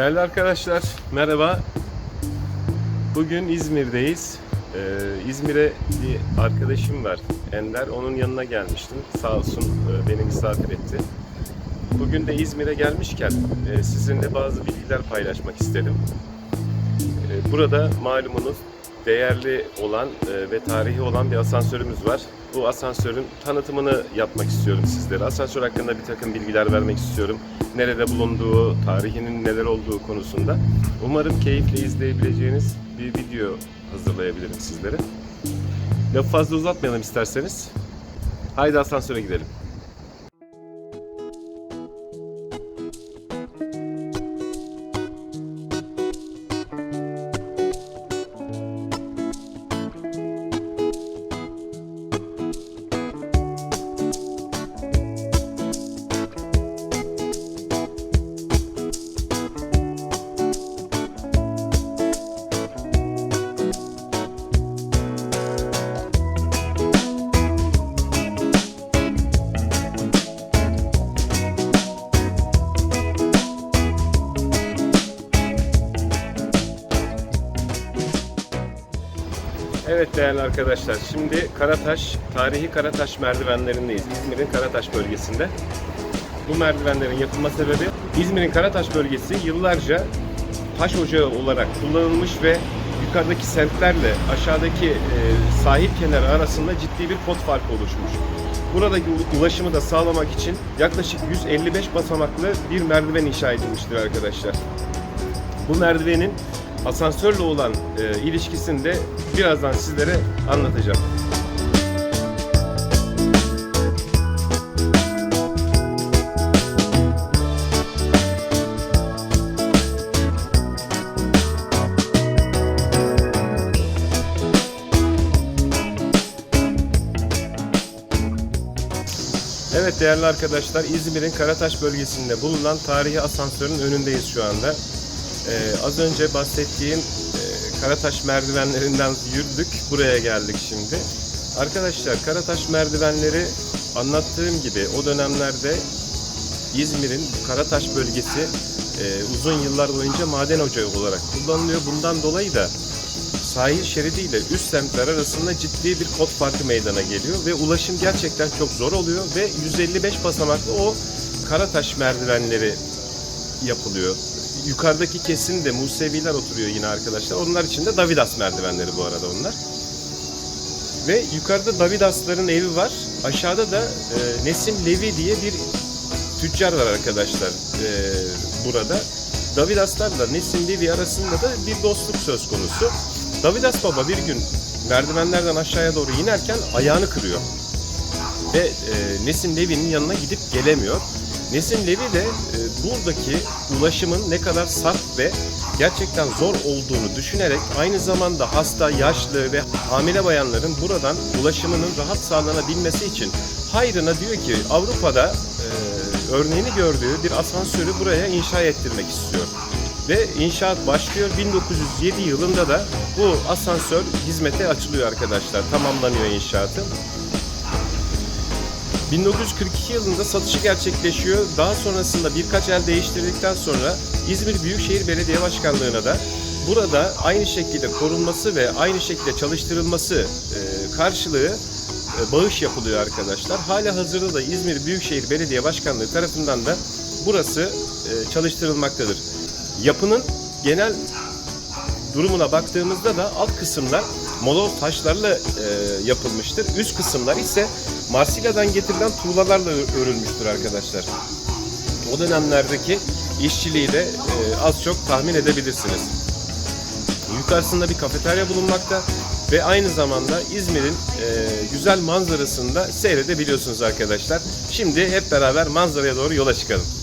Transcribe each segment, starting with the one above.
Değerli arkadaşlar, merhaba. Bugün İzmir'deyiz. Ee, İzmir'e bir arkadaşım var, Ender. Onun yanına gelmiştim. Sağ olsun e, beni misafir etti. Bugün de İzmir'e gelmişken e, sizinle bazı bilgiler paylaşmak istedim. E, burada malumunuz değerli olan ve tarihi olan bir asansörümüz var. Bu asansörün tanıtımını yapmak istiyorum sizlere. Asansör hakkında bir takım bilgiler vermek istiyorum. Nerede bulunduğu, tarihinin neler olduğu konusunda. Umarım keyifle izleyebileceğiniz bir video hazırlayabilirim sizlere. Lafı fazla uzatmayalım isterseniz. Haydi asansöre gidelim. Evet değerli arkadaşlar, şimdi Karataş, tarihi Karataş merdivenlerindeyiz. İzmir'in Karataş bölgesinde. Bu merdivenlerin yapılma sebebi İzmir'in Karataş bölgesi yıllarca taş ocağı olarak kullanılmış ve yukarıdaki semtlerle aşağıdaki e, sahil kenarı arasında ciddi bir pot farkı oluşmuş. Buradaki ulaşımı da sağlamak için yaklaşık 155 basamaklı bir merdiven inşa edilmiştir arkadaşlar. Bu merdivenin asansörle olan e, ilişkisini de birazdan sizlere anlatacağım. Evet değerli arkadaşlar İzmir'in Karataş bölgesinde bulunan tarihi asansörün önündeyiz şu anda. Ee, az önce bahsettiğim e, Karataş merdivenlerinden yürüdük. Buraya geldik şimdi. Arkadaşlar Karataş merdivenleri anlattığım gibi o dönemlerde İzmir'in Karataş bölgesi e, uzun yıllar boyunca maden ocağı olarak kullanılıyor. Bundan dolayı da sahil şeridiyle üst semtler arasında ciddi bir kod farkı meydana geliyor ve ulaşım gerçekten çok zor oluyor ve 155 basamaklı o Karataş merdivenleri yapılıyor. Yukarıdaki kesin de Museviler oturuyor yine arkadaşlar. Onlar için de Davidas merdivenleri bu arada onlar. Ve yukarıda Davidasların evi var. Aşağıda da e, Nesim Levi diye bir tüccar var arkadaşlar e, burada. Davidaslarla Nesim Levi arasında da bir dostluk söz konusu. Davidas Baba bir gün merdivenlerden aşağıya doğru inerken ayağını kırıyor. Ve e, Nesim Levi'nin yanına gidip gelemiyor. Nesim Levi de e, buradaki ulaşımın ne kadar saf ve gerçekten zor olduğunu düşünerek aynı zamanda hasta, yaşlı ve hamile bayanların buradan ulaşımının rahat sağlanabilmesi için hayrına diyor ki Avrupa'da e, örneğini gördüğü bir asansörü buraya inşa ettirmek istiyor. Ve inşaat başlıyor. 1907 yılında da bu asansör hizmete açılıyor arkadaşlar. Tamamlanıyor inşaatı. 1942 yılında satışı gerçekleşiyor. Daha sonrasında birkaç el değiştirdikten sonra İzmir Büyükşehir Belediye Başkanlığı'na da burada aynı şekilde korunması ve aynı şekilde çalıştırılması e, karşılığı e, bağış yapılıyor arkadaşlar. Hala hazırda da İzmir Büyükşehir Belediye Başkanlığı tarafından da burası e, çalıştırılmaktadır. Yapının genel durumuna baktığımızda da alt kısımlar moloz taşlarla e, yapılmıştır. Üst kısımlar ise Marsilya'dan getirilen tuğlalarla örülmüştür arkadaşlar. O dönemlerdeki işçiliği de e, az çok tahmin edebilirsiniz. Yukarısında bir kafeterya bulunmakta ve aynı zamanda İzmir'in e, güzel manzarasını da seyredebiliyorsunuz arkadaşlar. Şimdi hep beraber manzaraya doğru yola çıkalım.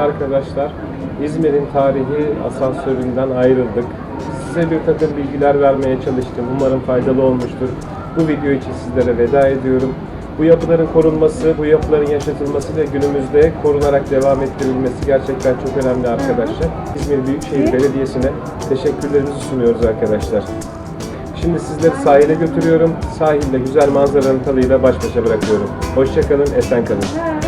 Arkadaşlar. İzmir'in tarihi asansöründen ayrıldık. Size bir takım bilgiler vermeye çalıştım. Umarım faydalı olmuştur. Bu video için sizlere veda ediyorum. Bu yapıların korunması, bu yapıların yaşatılması ve günümüzde korunarak devam ettirilmesi gerçekten çok önemli arkadaşlar. İzmir Büyükşehir Belediyesi'ne teşekkürlerimizi sunuyoruz arkadaşlar. Şimdi sizleri sahile götürüyorum. Sahilde güzel manzaranın tadıyla baş başa bırakıyorum. Hoşçakalın, esen kalın.